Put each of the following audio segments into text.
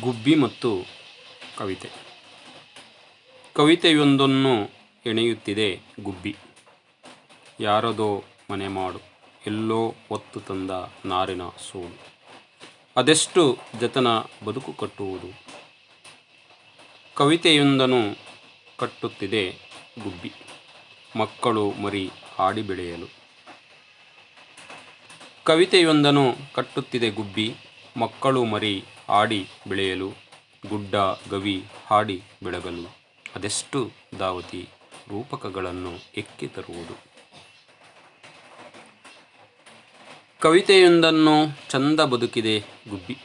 ಗುಬ್ಬಿ ಮತ್ತು ಕವಿತೆ. ಕವಿತೆಯೊಂದನ್ನು ಎಣೆಯುತ್ತಿದೆ ಗುಬ್ಬಿ. ಯಾರದೋ ಮನೆ ಮಾಡು, ಎಲ್ಲೋ ಒತ್ತು ತಂದ ನಾರಿನ ಸೋಲು ಅದೆಷ್ಟು ಜತನ ಬದುಕು ಕಟ್ಟುವುದು. ಕವಿತೆಯೊಂದನ್ನು ಕಟ್ಟುತ್ತಿದೆ ಗುಬ್ಬಿ. ಮಕ್ಕಳು ಮರಿ ಹಾಡಿ ಬೆಳೆಯಲು. ಕವಿತೆಯೊಂದನ್ನು ಕಟ್ಟುತ್ತಿದೆ ಗುಬ್ಬಿ, ಮಕ್ಕಳು ಮರಿ ಆಡಿ ಬೆಳೆಯಲು, ಗುಡ್ಡ, ಗವಿ ಹಾಡಿ ಬೆಳಗಲು ಅದೆಷ್ಟು ದಾವತಿ ರೂಪಕಗಳನ್ನು ಎಕ್ಕಿ ತರುವುದು? ಕವಿತೆಯೊಂದನ್ನು ಚಂದ ಬದುಕಿದೆ ಗುಬ್ಬಿ.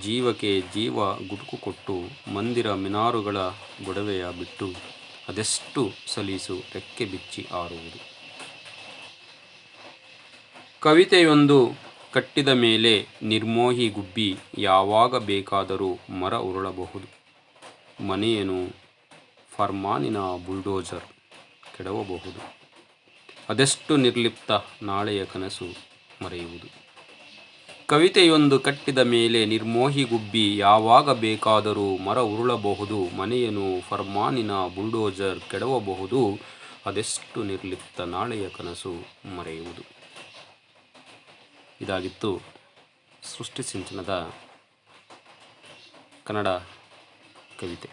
ಜೀವಕ್ಕೆ ಜೀವ ಗುಡುಕು ಕೊಟ್ಟು ಮಂದಿರ ಮಿನಾರುಗಳ ಗೊಡವೆಯ ಬಿಟ್ಟು ಅದೆಷ್ಟು ಸಲೀಸು ರೆಕ್ಕೆ ಬಿಚ್ಚಿ ಆರುವುದು? ಕವಿತೆಯೊಂದು ಕಟ್ಟಿದ ಮೇಲೆ ನಿರ್ಮೋಹಿ ಗುಬ್ಬಿ ಯಾವಾಗ ಬೇಕಾದರೂ ಮರ ಉರುಳಬಹುದು. ಮನೆಯನ್ನು ಫರ್ಮಾನಿನ ಬುಲ್ಡೋಜರ್ ಕೆಡವಬಹುದು. ಅದೆಷ್ಟು ನಿರ್ಲಿಪ್ತ ನಾಳೆಯ ಕನಸು ಮರೆಯುವುದು. ಕವಿತೆಯೊಂದು ಕಟ್ಟಿದ ಮೇಲೆ ನಿರ್ಮೋಹಿ ಗುಬ್ಬಿ ಯಾವಾಗ ಬೇಕಾದರೂ ಮರ ಉರುಳಬಹುದು. ಮನೆಯನ್ನು ಫರ್ಮಾನಿನ ಬುಲ್ಡೋಜರ್ ಕೆಡವಬಹುದು. ಅದೆಷ್ಟು ನಿರ್ಲಿಪ್ತ ನಾಳೆಯ ಕನಸು ಮರೆಯುವುದು. ಇದಾಗಿತ್ತು. ಸೃಷ್ಟಿ ಸಿಂಚನದ ಕನ್ನಡ ಕವಿತೆ.